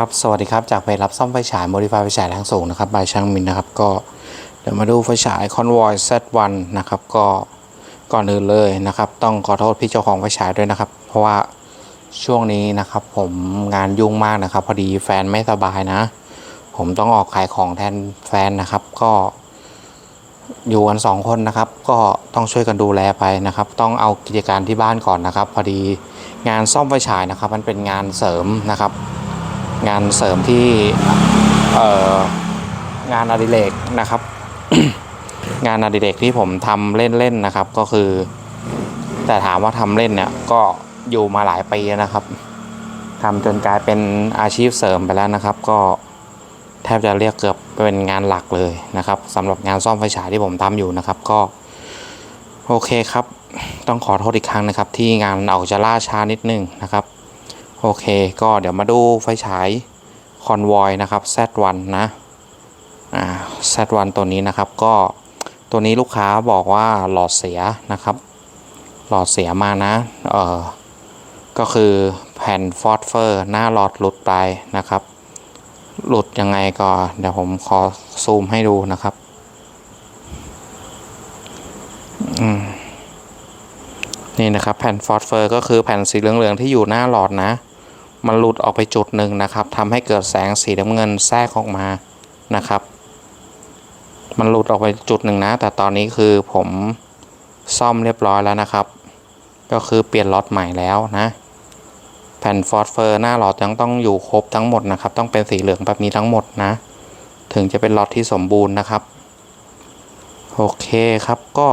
ครับ สวัสดีครับ จากไปรับซ่อมไฟฉาย Modify ไฟฉายแรงสูงนะครับ บายช่างมินนะครับ ก็เดี๋ยวมาดูไฟฉาย Convoy Z1 นะครับ ก็ก่อนอื่นเลยนะครับ ต้องขอโทษพี่เจ้าของไฟฉายด้วยนะครับ เพราะว่าช่วงนี้นะครับ ผมงานยุ่งมากนะครับ พอดีแฟนไม่สบายนะ ผมต้องออกขายของแทนแฟนนะครับ ก็ อยู่กันสองคนนะครับ ก็ต้องช่วยกันดูแลไปนะครับ ต้องเอากิจการที่บ้านก่อนนะครับ พอดีงานซ่อมไฟฉายนะครับ มันเป็นงานเสริมนะครับ งานเสริมที่งานอดิเรกนะครับ งานอดิเรกที่ผมทำเล่นๆนะครับ ก็คือ แต่ถามว่าทำเล่นเนี่ยก็อยู่มาหลายปีนะครับทำจนกลายเป็นอาชีพเสริมไปแล้วนะครับ ก็แทบจะเรียกเกือบเป็นงานหลักเลยนะครับสำหรับงานซ่อมไฟฉายที่ผมทำอยู่นะครับ ก็โอเคครับ ต้องขอโทษอีกครั้งนะครับ ที่งานออกจะล่าช้านิดนึงนะครับ โอเค ก็เดี๋ยวมาดูไฟฉายคอนวอยนะครับ Z1 นะ อ่า Z1 ตัวนี้นะครับ ก็ตัวนี้ลูกค้าบอกว่าหลอดเสียนะครับ หลอดเสียมานะ เออก็คือแผ่นฟอสเฟอร์หน้าหลอดหลุดไปนะครับ หลุดยังไงก็เดี๋ยวผมขอซูมให้ดูนะครับนี่นะครับแผ่นฟอสเฟอร์ก็คือแผ่นสีเหลืองๆที่อยู่หน้าหลอดนะ มันหลุดออกไปจุดหนึ่งนะครับทำให้เกิดแสงสีน้ำเงินแทรกออกมานะครับ มันหลุดออกไปจุดหนึ่งนะ แต่ตอนนี้คือผมซ่อมเรียบร้อยแล้วนะครับ ก็คือเปลี่ยนล็อตใหม่แล้วนะ แผ่นฟอสเฟอร์หน้าหลอดยังต้องอยู่ครบทั้งหมดนะครับ ต้องเป็นสีเหลืองแบบนี้ทั้งหมดนะ ถึงจะเป็นล็อตที่สมบูรณ์นะครับ โอเคครับก็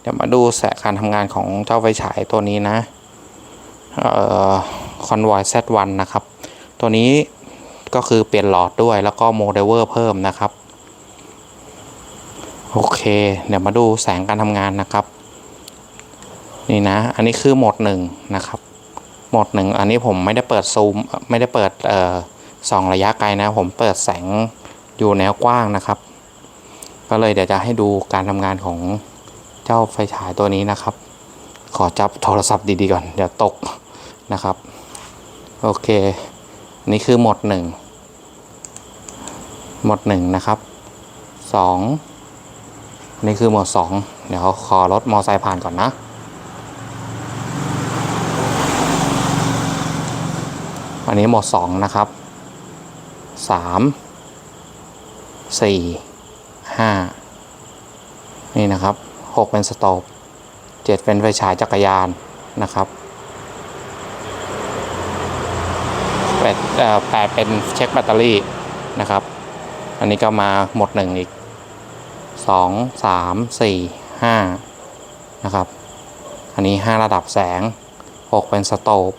เดี๋ยวมาดูแสการทำงานของเจ้าไฟฉายตัวนี้นะ เอ่อ Convoy Z1 นะครับ ตัวนี้ก็คือเปลี่ยนหลอดด้วยแล้วก็โมเดลเวอร์เพิ่มนะครับ โอเค เดี๋ยวมาดูแสงการทำงานนะครับ นี่นะ อันนี้คือโหมดหนึ่งนะครับ โหมดหนึ่งอันนี้ผมไม่ได้เปิดซูม ไม่ได้เปิดเอ่อส่องระยะไกลนะ ผมเปิดแสงอยู่แนวกว้างนะครับ ก็เลยเดี๋ยวจะให้ดูการทำงานของเจ้าไฟฉายตัวนี้นะครับ ขอจับโทรศัพท์ดีๆก่อน เดี๋ยวตกนะครับ โอเค นี่คือหมดหนึ่งหมดหนึ่งนะครับสองนี่คือหมดสองเดี๋ยวขอรถมอไซค์ผ่านก่อนนะ อันนี้หมดสองนะครับสามสี่ห้านี่นะครับหกเป็นสโตบเจ็ดเป็นไฟฉายจักรยานนะครับ แปดเอ่อแปดเป็นเช็คแบตเตอรี่นะครับ อันนี้ก็มาหมดหนึ่งอีกสองสามสี่ห้านะครับ อันนี้ห้าระดับแสงหกเป็นสโตบ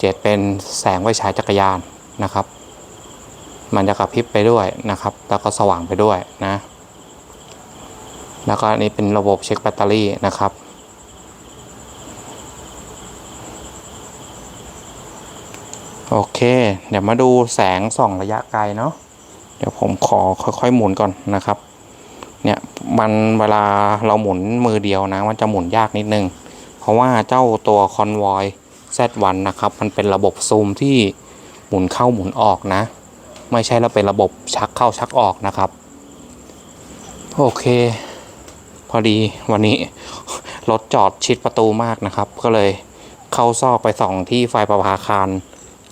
เจ็ดเป็นแสงไฟฉายจักรยานนะครับ มันจะกระพริบไปด้วยนะครับ แล้วก็สว่างไปด้วยนะ แล้วก็อันนี้เป็นระบบเช็คแบตเตอรี่นะครับ โอเค เดี๋ยวมาดูแสงส่องระยะไกลเนาะเดี๋ยวผมขอค่อยๆหมุนก่อนนะครับ เนี่ยมันเวลาเราหมุนมือเดียวนะ มันจะหมุนยากนิดนึง เพราะว่าเจ้าตัว Convoy Z1 นะครับ มันเป็นระบบซูมที่หมุนเข้าหมุนออกนะ ไม่ใช่เราเป็นระบบชักเข้าชักออกนะครับ โอเค พอดีวันนี้รถจอดชิดประตูมากนะครับ ก็เลยเข้าซอกไปส่องที่ไฟประภาคาร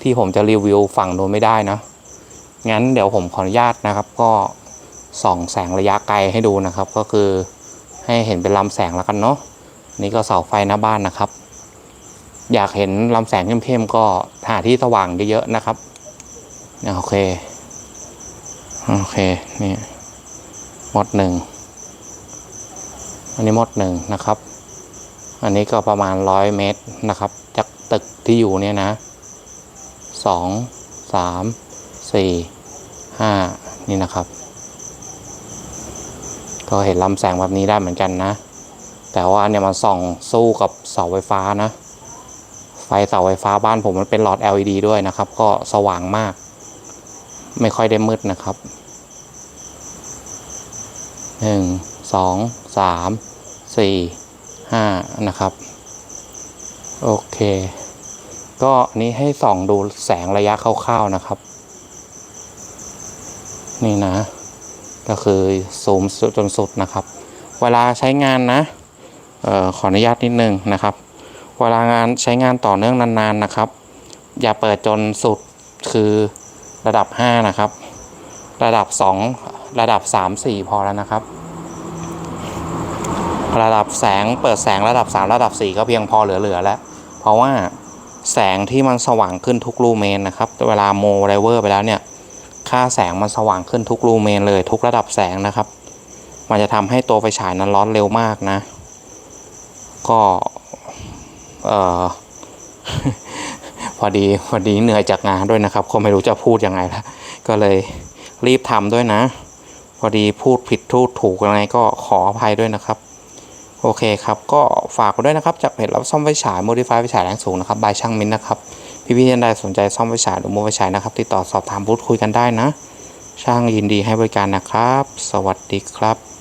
ที่ผมจะรีวิวฝั่งโน้นไม่ได้นะ งั้นเดี๋ยวผมขออนุญาตนะครับ ก็ส่องแสงระยะไกลให้ดูนะครับ ก็คือให้เห็นเป็นลำแสงแล้วกันเนาะนี่ก็เสาไฟหน้าบ้านนะครับ อยากเห็นลำแสงเข้มๆก็หาที่สว่างเยอะๆนะครับโอเคโอเคนี่หมดหนึ่งอันนี้หมดหนึ่งนะครับ อันนี้ก็ประมาณร้อยเมตรนะครับ จากตึกที่อยู่เนี่ยนะ สองสามสี่ห้านี่นะครับ ก็เห็นลำแสงแบบนี้ได้เหมือนกันนะ แต่ว่าเนี่ยมันส่องสู้กับเสาไฟฟ้านะ ไฟเสาไฟฟ้าบ้านผมมันเป็นหลอด LED ด้วยนะครับ ก็สว่างมาก ไม่ค่อยได้มืดนะครับหนึ่งสองสามสี่ห้านะครับ โอเค ก็อันนี้ให้ส่องดูแสงระยะคร่าวๆนะครับ นี่นะ ก็คือซูมจนสุดนะครับ เวลาใช้งานนะออขออนุญาตนิดนึงนะครับ เวลางานใช้งานต่อเนื่องนานๆนะครับ อย่าเปิดจนสุดคือระดับ 5 นะครับ ระดับ 2 ระดับ 3 4 พอแล้วนะครับ ระดับแสงเปิดแสงระดับ 3 ระดับ 4 ก็เพียงพอเหลือๆแล้ว เพราะว่า แสงที่มันสว่างขึ้นทุกลูเมนนะครับ เวลาโมไรเวอร์ไปแล้วเนี่ย ค่าแสงมันสว่างขึ้นทุกลูเมนเลยทุกระดับแสงนะครับ มันจะทำให้ตัวไฟฉายนั้นร้อนเร็วมากนะ ก็เออพอดีพอดีเหนื่อยจากงานด้วยนะครับก็ไม่รู้จะพูดยังไงละก็เลยรีบทำด้วยนะ พอดีพูดผิดทูดถูกยังไงก็ขออภัยด้วยนะครับ โอเคครับ ก็ฝากกันด้วยนะครับ จากเพจรับซ่อมไฟฉาย modify ไฟฉายแรงสูงนะครับ บายช่างมินนะครับ พี่ๆท่านใดสนใจซ่อมไฟฉายหรือโมไฟฉายนะครับ ติดต่อสอบถามพูดคุยกันได้นะ ช่างยินดีให้บริการนะครับ สวัสดีครับ